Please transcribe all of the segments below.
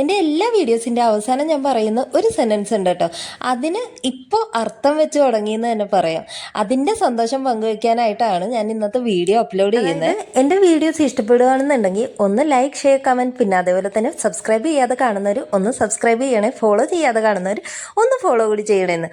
എന്റെ എല്ലാ വീഡിയോസിന്റെ അവസാനം ഞാൻ പറയുന്ന ഒരു സെന്റൻസ് ഉണ്ട് കേട്ടോ. അതിന് ഇപ്പോൾ അർത്ഥം വെച്ച് തുടങ്ങിയെന്ന് തന്നെ പറയാം. അതിന്റെ സന്തോഷം പങ്കുവെക്കാനായിട്ടാണ് ഞാൻ ഇന്നത്തെ വീഡിയോ അപ്ലോഡ് ചെയ്യുന്നത്. എന്റെ വീഡിയോസ് ഇഷ്ടപ്പെടുകയാണെന്നുണ്ടെങ്കിൽ ഒന്ന് ലൈക്ക് ഷെയർ കമന്റ് പിന്നെ അതേപോലെ തന്നെ സബ്സ്ക്രൈബ് ചെയ്യാതെ കാണുന്നവർ ഒന്ന് സബ്സ്ക്രൈബ് ചെയ്യണേ ഫോളോ ചെയ്യാതെ കാണുന്നവർ ഒന്ന് ഫോളോ കൂടി ചെയ്യണമെന്ന്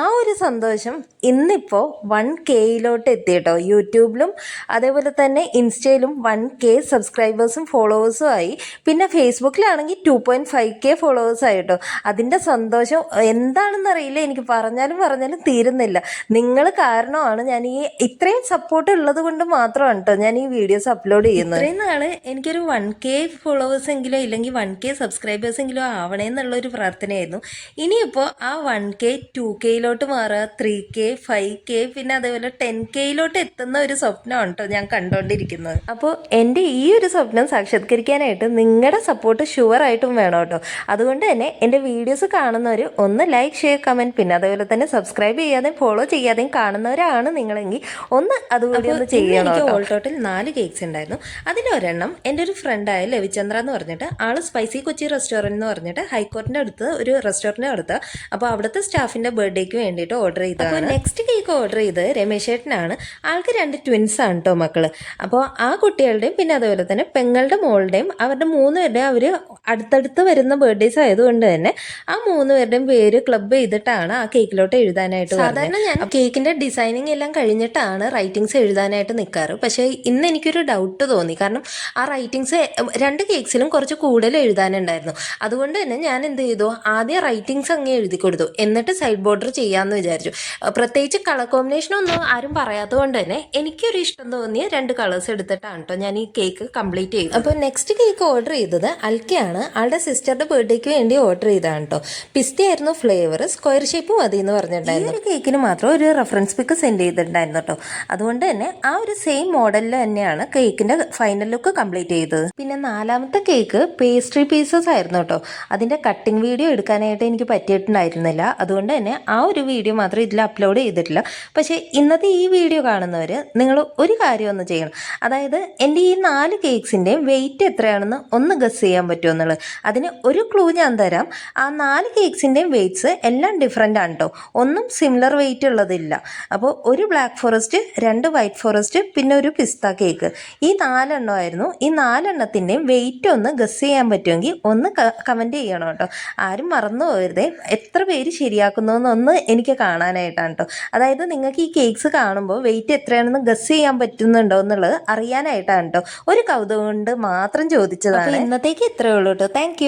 ആ ഒരു സന്തോഷം ഇന്നിപ്പോൾ വൺ കെയിലോട്ട് എത്തി കേട്ടോ. യൂട്യൂബിലും അതേപോലെ തന്നെ ഇൻസ്റ്റയിലും വൺ കെ സബ്സ്ക്രൈബേഴ്സും ഫോളോവേഴ്സും ആയി. പിന്നെ ഫേസ്ബുക്കിലാണെങ്കിൽ two point five K followers ആയിട്ടോ. അതിന്റെ സന്തോഷം എന്താണെന്ന് അറിയില്ല എനിക്ക് പറഞ്ഞാലും പറഞ്ഞാലും തീരുന്നില്ല. നിങ്ങൾ കാരണമാണ് ഞാൻ ഈ ഇത്രയും സപ്പോർട്ട് ഉള്ളത് കൊണ്ട് മാത്രമാണ് കേട്ടോ ഞാൻ ഈ വീഡിയോസ് അപ്ലോഡ് ചെയ്യുന്നത്. ഇത്രയും നാൾ എനിക്കൊരു വൺ കെ ഫോളോവേഴ്സ് എങ്കിലോ ഇല്ലെങ്കിൽ വൺ കെ സബ്സ്ക്രൈബേഴ്സ് എങ്കിലോ ആവണേ എന്നുള്ള ഒരു പ്രാർത്ഥനയായിരുന്നു. ഇനിയിപ്പോൾ ആ വൺ കെ ടു കെയിലോട്ട് മാറുക ത്രീ കെ ഫൈവ് കെ പിന്നെ അതേപോലെ ടെൻ കെയിലോട്ട് എത്തുന്ന ഒരു സ്വപ്നമാണ് കേട്ടോ ഞാൻ കണ്ടുകൊണ്ടിരിക്കുന്നത് അപ്പോൾ എന്റെ ഈ ഒരു സ്വപ്നം സാക്ഷാത്കരിക്കാനായിട്ട് നിങ്ങളുടെ സപ്പോർട്ട് ഷുവറായിട്ടും വേണം കേട്ടോ. അതുകൊണ്ട് തന്നെ എന്റെ വീഡിയോസ് കാണുന്നവർ ഒന്ന് ലൈക്ക് ഷെയർ കമന്റ് പിന്നെ അതുപോലെ തന്നെ സബ്സ്ക്രൈബ് ചെയ്യാതെയും ഫോളോ ചെയ്യാതെയും കാണുന്നവരാണ് നിങ്ങളെങ്കിൽ ഒന്ന് അതുകൂടി ഒന്ന് ചെയ്യണം എനിക്ക് ഓൾ ടോട്ടൽ നാല് കേക്ക്സ് ഉണ്ടായിരുന്നു. അതിലൊരെണ്ണം എന്റെ ഒരു ഫ്രണ്ടായ ലവിചന്ദ്ര എന്ന് പറഞ്ഞിട്ട് ആൾ സ്പൈസി കൊച്ചി റെസ്റ്റോറന്റ് എന്ന് പറഞ്ഞിട്ട് ഹൈക്കോർട്ടിന്റെ അടുത്ത് ഒരു റെസ്റ്റോറന്റ് അടുത്ത് അപ്പോൾ അവിടുത്തെ സ്റ്റാഫിന്റെ ബർത്ത്ഡേക്ക് വേണ്ടിയിട്ട് ഓർഡർ ചെയ്തതാണ്. നെക്സ്റ്റ് കേക്ക് ഓർഡർ ചെയ്ത് രമേശ് ചേട്ടനാണ് ആൾക്ക് രണ്ട് ട്വിൻസ് ആണ് കേട്ടോ മക്കൾ. അപ്പോൾ ആ കുട്ടികളുടെയും പിന്നെ അതുപോലെ തന്നെ പെങ്ങളുടെ മോളുടെയും അവരുടെ മൂന്ന് പേരുടെയും അവർ അടുത്തടുത്ത് വരുന്ന ബർത്ത്ഡേസ് ആയതുകൊണ്ട് തന്നെ ആ മൂന്ന് പേരുടെയും പേര് ക്ലബ് ചെയ്തിട്ടാണ് ആ കേക്കിലോട്ട് എഴുതാനായിട്ട് സാധാരണ ഞാൻ കേക്കിന്റെ ഡിസൈനിങ് എല്ലാം കഴിഞ്ഞിട്ടാണ് റൈറ്റിങ്സ് എഴുതാനായിട്ട് നിൽക്കാറ് പക്ഷേ ഇന്ന് എനിക്കൊരു ഡൗട്ട് തോന്നി. കാരണം ആ റൈറ്റിങ്സ് രണ്ട് കേക്സിലും കുറച്ച് കൂടുതൽ എഴുതാനുണ്ടായിരുന്നു. അതുകൊണ്ട് തന്നെ ഞാൻ എന്ത് ചെയ്തു? ആദ്യം റൈറ്റിങ്സ് അങ്ങ് എഴുതി കൊടുത്തു. എന്നിട്ട് സൈഡ് ബോർഡർ ചെയ്യാമെന്ന് വിചാരിച്ചു. പ്രത്യേകിച്ച് കളർ കോമ്പിനേഷൻ ഒന്നും ആരും പറയാത്തതുകൊണ്ട് തന്നെ എനിക്കൊരു ഇഷ്ടം തോന്നിയ രണ്ട് കളേഴ്സ് എടുത്തിട്ടാണ് കേട്ടോ ഞാൻ ഈ കേക്ക് കംപ്ലീറ്റ് ചെയ്തു അപ്പോൾ നെക്സ്റ്റ് കേക്ക് ഓർഡർ ചെയ്തത് അൽക്കയാണ്. ആളുടെ സിസ്റ്ററുടെ ബർത്ത്ഡേക്ക് വേണ്ടി ഓർഡർ ചെയ്തതാണ് കേട്ടോ പിസ്ത ആയിരുന്നു ഫ്ലേവർ സ്ക്വയർ ഷേപ്പ് മതി എന്ന് പറഞ്ഞിട്ടുണ്ടായിരുന്നു. ഒരു കേക്കിന് മാത്രം ഒരു റെഫറൻസ് പിക്ക് സെൻഡ് ചെയ്തിട്ടുണ്ടായിരുന്നു കേട്ടോ അതുകൊണ്ട് തന്നെ ആ ഒരു സെയിം മോഡലിൽ തന്നെയാണ് കേക്കിന്റെ ഫൈനൽ ലുക്ക് കംപ്ലീറ്റ് ചെയ്തത്. പിന്നെ നാലാമത്തെ കേക്ക് പേസ്ട്രി പീസസ് ആയിരുന്നു കേട്ടോ അതിന്റെ കട്ടിംഗ് വീഡിയോ എടുക്കാനായിട്ട് എനിക്ക് പറ്റിയിട്ടുണ്ടായിരുന്നില്ല. അതുകൊണ്ട് തന്നെ ആ ഒരു വീഡിയോ മാത്രം ഇതിൽ അപ്ലോഡ് ചെയ്തിട്ടില്ല. പക്ഷേ ഇന്നത്തെ ഈ വീഡിയോ കാണുന്നവർ നിങ്ങൾ ഒരു കാര്യം ഒന്ന് ചെയ്യണം. അതായത് എന്റെ ഈ നാല് കേക്ക്സിന്റെയും വെയിറ്റ് എത്രയാണെന്ന് ഒന്ന് ഗസ് ചെയ്യാൻ പറ്റുമോ എന്നുള്ളത്. അതിന് ഒരു ക്ലൂ ഞാൻ തരാം. ആ നാല് കേക്ക്സിന്റെയും വെയ്റ്റ്സ് എല്ലാം ഡിഫറെന്റ് ആണ് കേട്ടോ ഒന്നും സിമിലർ വെയിറ്റ് ഉള്ളതില്ല. അപ്പോൾ ഒരു ബ്ലാക്ക് ഫോറസ്റ്റ് രണ്ട് വൈറ്റ് ഫോറസ്റ്റ് പിന്നെ ഒരു പിസ്ത കേക്ക് ഈ നാലെണ്ണമായിരുന്നു. ഈ നാലെണ്ണത്തിന്റെയും വെയിറ്റ് ഒന്ന് ഗസ് ചെയ്യാൻ പറ്റുമെങ്കിൽ ഒന്ന് കമന്റ് ചെയ്യണം കേട്ടോ ആരും മറന്നു പോകരുതേ. എത്ര പേര് ശരിയാക്കുന്നു എന്നൊന്ന് എനിക്ക് കാണാനായിട്ടാണ് കേട്ടോ അതായത് നിങ്ങൾക്ക് ഈ കേക്ക്സ് കാണുമ്പോൾ വെയിറ്റ് എത്രയാണെന്ന് ഗസ് ചെയ്യാൻ പറ്റുന്നുണ്ടോ എന്നുള്ളത് അറിയാനായിട്ടാണ് കേട്ടോ ഒരു കൗതുകം കൊണ്ട് മാത്രം ചോദിച്ചതാണ്. ഇന്നത്തേക്ക് ഇത്രയേ ഉള്ളൂ കേട്ടോ Thank you.